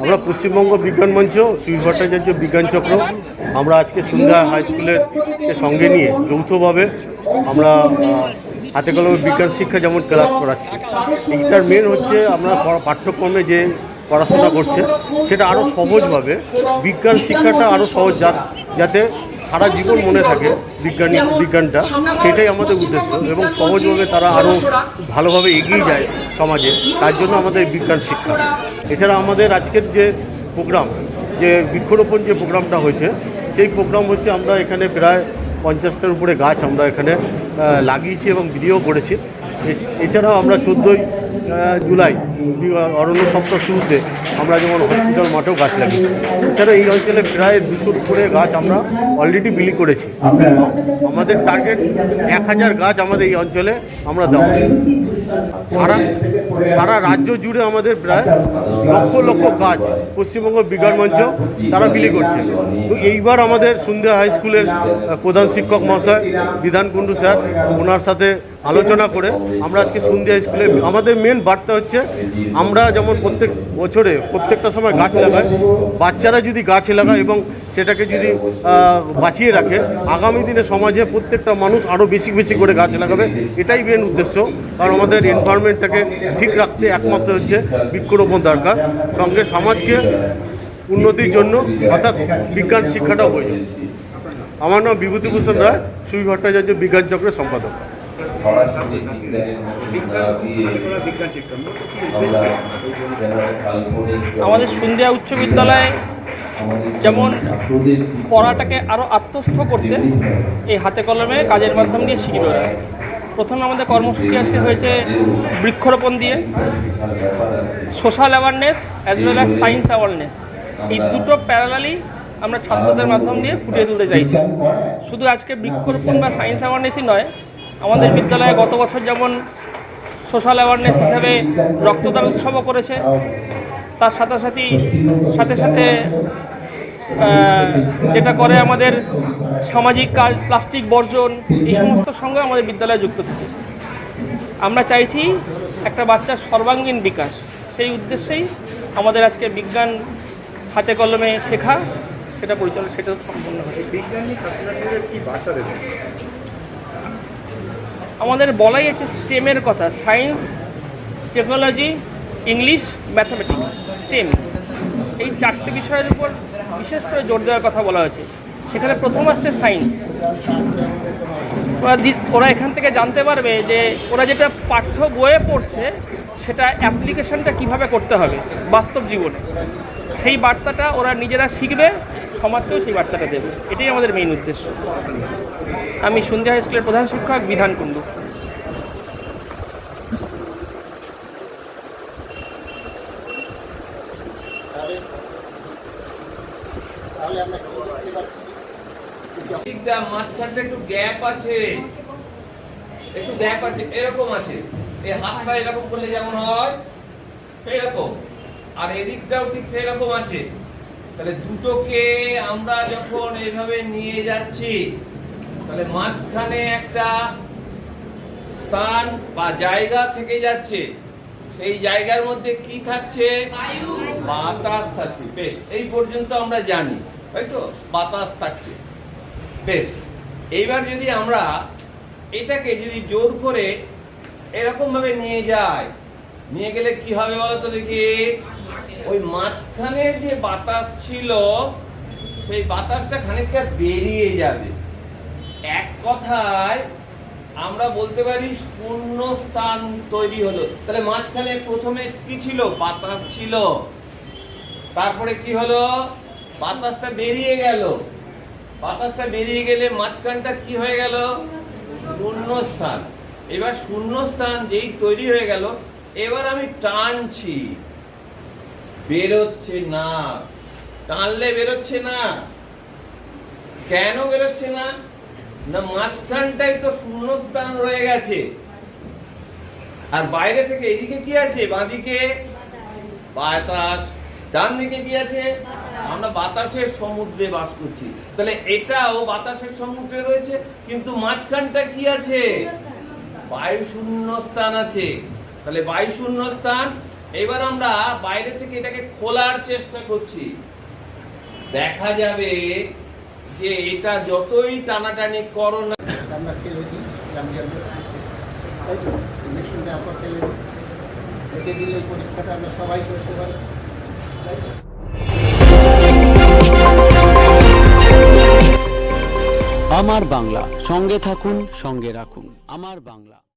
আমরা পশ্চিমবঙ্গ বিজ্ঞান মঞ্চ, শ্রী ভট্টাচার্য বিজ্ঞান চক্র। আমরা আজকে সন্ধ্যা হাই স্কুলের সঙ্গে নিয়ে যৌথভাবে আমরা হাতে কলমে বিজ্ঞান শিক্ষা যেমন ক্লাস করাচ্ছি। এইটার মেন হচ্ছে আমরা পাঠ্যক্রমে যে পড়াশোনা করছে, সেটা আরও সহজভাবে বিজ্ঞান শিক্ষাটা আরও সহজ যাতে সারা জীবন মনে থাকে বিজ্ঞানী বিজ্ঞানটা, সেটাই আমাদের উদ্দেশ্য এবং সহজভাবে তারা আরও ভালোভাবে এগিয়ে যায় সমাজে, তার জন্য আমাদের বিজ্ঞান শিক্ষা। এছাড়া আমাদের আজকের যে প্রোগ্রাম যে বৃক্ষরোপণ যে প্রোগ্রামটা হয়েছে, সেই প্রোগ্রাম হচ্ছে আমরা এখানে প্রায় পঞ্চাশটার উপরে গাছ আমরা এখানে লাগিয়েছি এবং ভিডিও করেছি। এছ- এছাড়াও আমরা চোদ্দোই জুলাই অরণ্য সপ্তাহ শুরুতে আমরা যেমন হসপিটাল মাঠেও গাছ লাগিয়েছি। এছাড়া এই অঞ্চলে প্রায় দুশোর উপরে গাছ আমরা অলরেডি বিলি করেছি। আমাদের টার্গেট এক হাজার গাছ আমাদের এই অঞ্চলে আমরা দেওয়া সারা সারা রাজ্য জুড়ে আমাদের প্রায় লক্ষ লক্ষ গাছ পশ্চিমবঙ্গ বিজ্ঞান মঞ্চ তারা বিলি করছে। তো এইবার আমাদের সন্ধ্যা হাই স্কুলের প্রধান শিক্ষক মহাশয় বিধানকুণ্ডু স্যার, ওনার সাথে আলোচনা করে আমরা আজকে সন্ধ্যা স্কুলে, আমাদের মেন বার্তা হচ্ছে আমরা যেমন প্রত্যেক বছরে, প্রত্যেকটা সময় গাছ লাগাই, বাচ্চারা যদি গাছ লাগায় এবং সেটাকে যদি বাঁচিয়ে রাখে, আগামী দিনে সমাজে প্রত্যেকটা মানুষ আরও বেশি বেশি করে গাছ লাগাবে, এটাই মেন উদ্দেশ্য। কারণ আমাদের এনভায়রনমেন্টটাকে ঠিক রাখতে একমাত্র হচ্ছে বৃক্ষরোপণ দরকার। সঙ্গে সমাজকে উন্নতির জন্য অর্থাৎ বিজ্ঞান শিক্ষাটাও প্রয়োজন। আমার নাম বিভূতিভূষণ রায় সুই ভট্টাচার্য বিজ্ঞান চক্রের সম্পাদক। সরাসরি বিজ্ঞানের না দিয়ে আমরা যারা কাল্পনিক আমাদের সন্ধ্যা উচ্চ বিদ্যালয়ে যেমন পড়াটাকে আরও আত্মস্থ করতে এই হাতে কলমে কাজের মাধ্যম দিয়ে শিখিয়ে প্রথমে আমাদের কর্মসূচি আজকে হয়েছে বৃক্ষরোপণ দিয়ে social awareness as well as science awareness এই দুটো প্যারালালি আমরা ছাত্রদের মাধ্যম দিয়ে ফুটিয়ে তুলতে চাইছি। শুধু আজকে বৃক্ষরোপণ বা সায়েন্স অ্যাওয়ারনেসই নয় আমাদের বিদ্যালয়ে গত বছর যেমন সোশ্যাল অ্যাওয়ারনেস হিসাবে রক্তদান উৎসবও করেছে, তার সাথে সাথে সাথে সাথে যেটা করে আমাদের সামাজিক কাজ, প্লাস্টিক বর্জন, এই সমস্ত সঙ্গে আমাদের বিদ্যালয়ে যুক্ত থাকে। আমরা চাইছি একটা বাচ্চার সর্বাঙ্গীন বিকাশ। সেই উদ্দেশ্যেই আমাদের আজকে বিজ্ঞান হাতে কলমে শেখা, সেটা পরিচালনা, সেটা সম্পন্ন হয়েছে। আমাদের বলাই আছে স্টেমের কথা। Science technology English mathematics STEM এই চারটে বিষয়ের উপর বিশেষ করে জোর দেওয়ার কথা বলা হয়েছে। সেখানে প্রথম আসছে সায়েন্স ওরা ওরা এখান থেকে জানতে পারবে যে ওরা যেটা পাঠ্য বইয়ে পড়ছে, সেটা অ্যাপ্লিকেশনটা কীভাবে করতে হবে বাস্তব জীবনে। সেই বার্তাটা ওরা নিজেরা শিখবে, সমাজকেও সেই বার্তাটা দেবে। এটাই আমাদের মেইন উদ্দেশ্য। আমি সন্ধ্যা স্কুলের প্রধান শিক্ষক বিধান কুণ্ডু। গ্যাপ আছে। এরকম আছে। এরকম করলে যেমন হয় আর এদিকটাও ঠিক আছে। তাহলে দুটোকে আমরা যখন এইভাবে নিয়ে যাচ্ছি তাহলে মাঝখানে একটা স্থান বা জায়গা থেকে যাচ্ছে। সেই জায়গার মধ্যে কি থাকছে? বাতাস থাকছে। বেশ এই পর্যন্ত আমরা জানি তাই তো? বাতাস থাকছে। বেশ এইবার যদি আমরা এটাকে যদি জোর করে এরকম ভাবে নিয়ে যাই নিয়ে গেলে কি হবে বলতো দেখি? ওই মাঝখানের যে বাতাস ছিল সেই বাতাসটা খানিকটা বেরিয়ে যাবে। এক কথায় আমরা বলতে পারি শূন্য স্থান তৈরি হলো। তাহলে মাঝখানে প্রথমে কি ছিল? বাতাস ছিল। তারপরে কি হলো? বাতাসটা বেরিয়ে গেল। বাতাসটা বেরিয়ে গেলে মাঝখানটা কি হয়ে গেল? শূন্য স্থান এবার শূন্য স্থান যেই তৈরি হয়ে গেল, এবার আমি টানছি। বেরোচ্ছে না। টানলে বেরোচ্ছে না। কেন বেরোচ্ছে না? না মাঝখানটাই তো শূন্য স্থান রয়ে গেছে। আর বাইরে থেকে এদিকে কি আছে? বাঁদিকে বাতাস। ডান দিকে কি আছে? আমরা বাতাসের সমুদ্রে বাস করছি। তাহলে এটাও বাতাসের সমুদ্রে রয়েছে, কিন্তু মাঝখানটা কি আছে? বায়ু শূন্য স্থান আছে। তাহলে বায়ু শূন্য স্থান এবার আমরা বাইরে থেকে এটাকে খোলার চেষ্টা করছি। দেখা যাবে যে এটা যতই টানাটানি করো না আমরা খেলে দিই জামজাম তাই তো? ইঞ্জেকশন দেওয়ার পর খেলে দিই। দিলে এই পরীক্ষাটা আমরা সবাই করতে পারি। তাই তো? আমার বাংলা সঙ্গে থাকুন সঙ্গে রাখুন। আমার বাংলা।